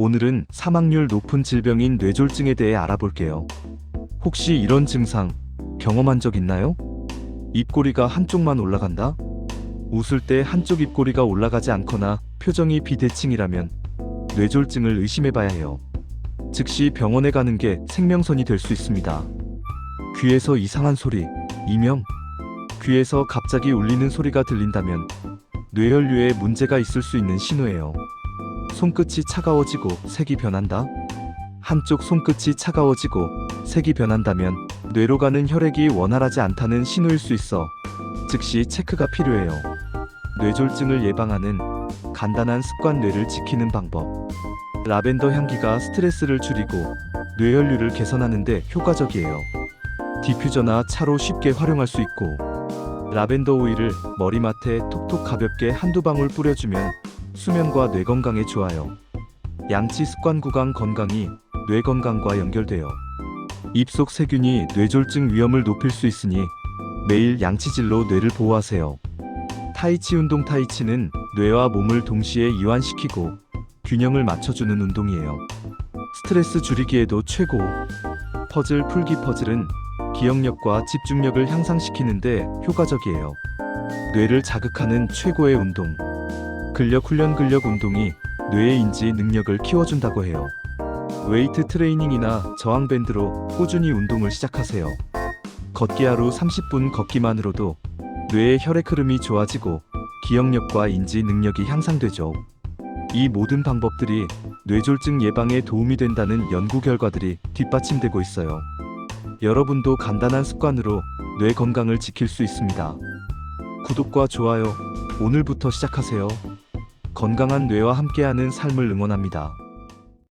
오늘은 사망률 높은 질병인 뇌졸중에 대해 알아볼게요. 혹시 이런 증상 경험한 적 있나요? 입꼬리가 한쪽만 올라간다? 웃을 때 한쪽 입꼬리가 올라가지 않거나 표정이 비대칭이라면 뇌졸중을 의심해 봐야 해요. 즉시 병원에 가는 게 생명선이 될 수 있습니다. 귀에서 이상한 소리, 이명, 귀에서 갑자기 울리는 소리가 들린다면 뇌혈류에 문제가 있을 수 있는 신호예요. 손끝이 차가워지고 색이 변한다. 한쪽 손끝이 차가워지고 색이 변한다면 뇌로 가는 혈액이 원활하지 않다는 신호일 수 있어 즉시 체크가 필요해요. 뇌졸중을 예방하는 간단한 습관 뇌를 지키는 방법. 라벤더 향기가 스트레스를 줄이고 뇌혈류를 개선하는데 효과적이에요. 디퓨저나 차로 쉽게 활용할 수 있고 라벤더 오일을 머리맡에 톡톡 가볍게 한두 방울 뿌려주면 수면과 뇌 건강에 좋아요. 양치 습관 구강 건강이 뇌 건강과 연결돼요. 입속 세균이 뇌졸중 위험을 높일 수 있으니 매일 양치질로 뇌를 보호하세요. 타이치 운동 타이치는 뇌와 몸을 동시에 이완시키고 균형을 맞춰주는 운동이에요. 스트레스 줄이기에도 최고. 퍼즐 풀기 퍼즐은 기억력과 집중력을 향상시키는데 효과적이에요. 뇌를 자극하는 최고의 운동. 근력 훈련 근력 운동이 뇌의 인지 능력을 키워준다고 해요. 웨이트 트레이닝이나 저항 밴드로 꾸준히 운동을 시작하세요. 걷기 하루 30분 걷기만으로도 뇌의 혈액 흐름이 좋아지고 기억력과 인지 능력이 향상되죠. 이 모든 방법들이 뇌졸중 예방에 도움이 된다는 연구 결과들이 뒷받침되고 있어요. 여러분도 간단한 습관으로 뇌 건강을 지킬 수 있습니다. 구독과 좋아요 오늘부터 시작하세요. 건강한 뇌와 함께하는 삶을 응원합니다.